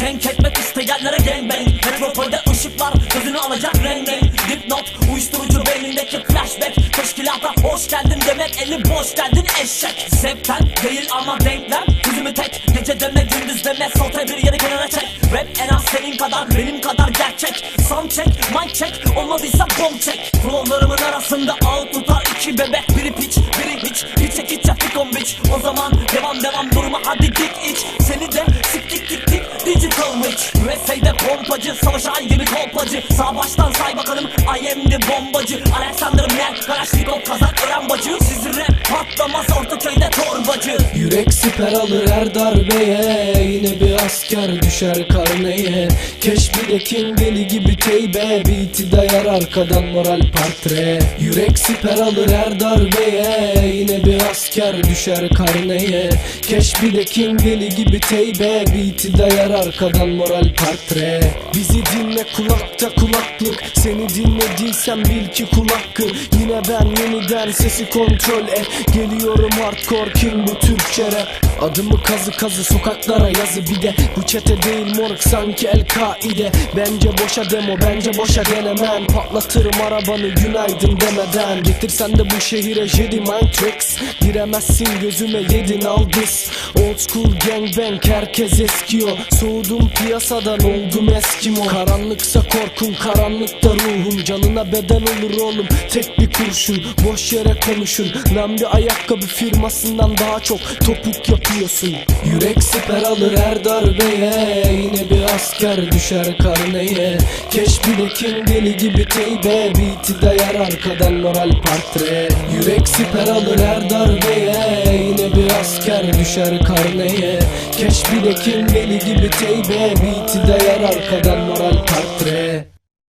Cenk etmek isteyenlere gangbang Metropolde ışıklar gözünü alacak renk Dipnot uyuşturucu beynindeki flashback. Teşkilata hoş geldin demek eli boş geldin eşek. Zevkten değil ama denklem Yüzümü tek. Gece deme gündüz deme Sote bir yeri kenara çek Rap en az senin kadar benim kadar gerçek. Sound check mic check olmadıysa bomb check. Flowlarımın arasında ağ tutar iki bebek. Biri piç biri hiç. Hiçe hiç yaptık on bitch. O zaman devam devam durma hadi git iç. Seni de siktik tik tik digital mix USA'de pompacı savaş ay gibi kolpacı. Sağ baştan say bakalım I am the bombacı. Alexander Merk Kalaşnikov kazak öğren bacı Sizi rap Ortaköy'de torbacı. Yürek siper alır her darbeye. Yine bir asker düşer karneye. Keşfideki deli gibi teybe Beat'i dayar arkadan moral portre Yürek siper alır her darbeye. Yine bir asker düşer karneye. Keşfideki deli gibi teybe Beat'i dayar arkadan moral portre Bizi dinle kulakta kulaklık. Seni dinlediysem bil ki kul hakkı Yine ben yeniden sesi kontrol et. Geliyorum hardcore king bu Türkçe rap. Adımı kazı kazı sokaklara yazı bir de. Bu çete değil moruk sanki El-Kaide. Bence boşa demo bence boşa denemem Patlatırım arabanı günaydın demeden. Getirsen de bu şehire Jedi mind tricks. Giremezsin gözüme yedin aldız Old school gangbang herkes eskiyor. Soğudum piyasadan oldum eskimo. Karanlıksa korkun karanlıkta ruhum Canına bedel olur oğlum tek bir kurşun. Boş yere konuşun. Lan bir ayakkabı firmasından daha çok topuk yapıyorsun. Yürek siper alır her darbeye Yine bir asker düşer karneye. Keşfideki deli gibi teybe Beat'i dayar arkadan moral portre Yürek siper alır her darbeye Yine bir asker düşer karneye. Keşfideki deli gibi teybe Beat'i dayar arkadan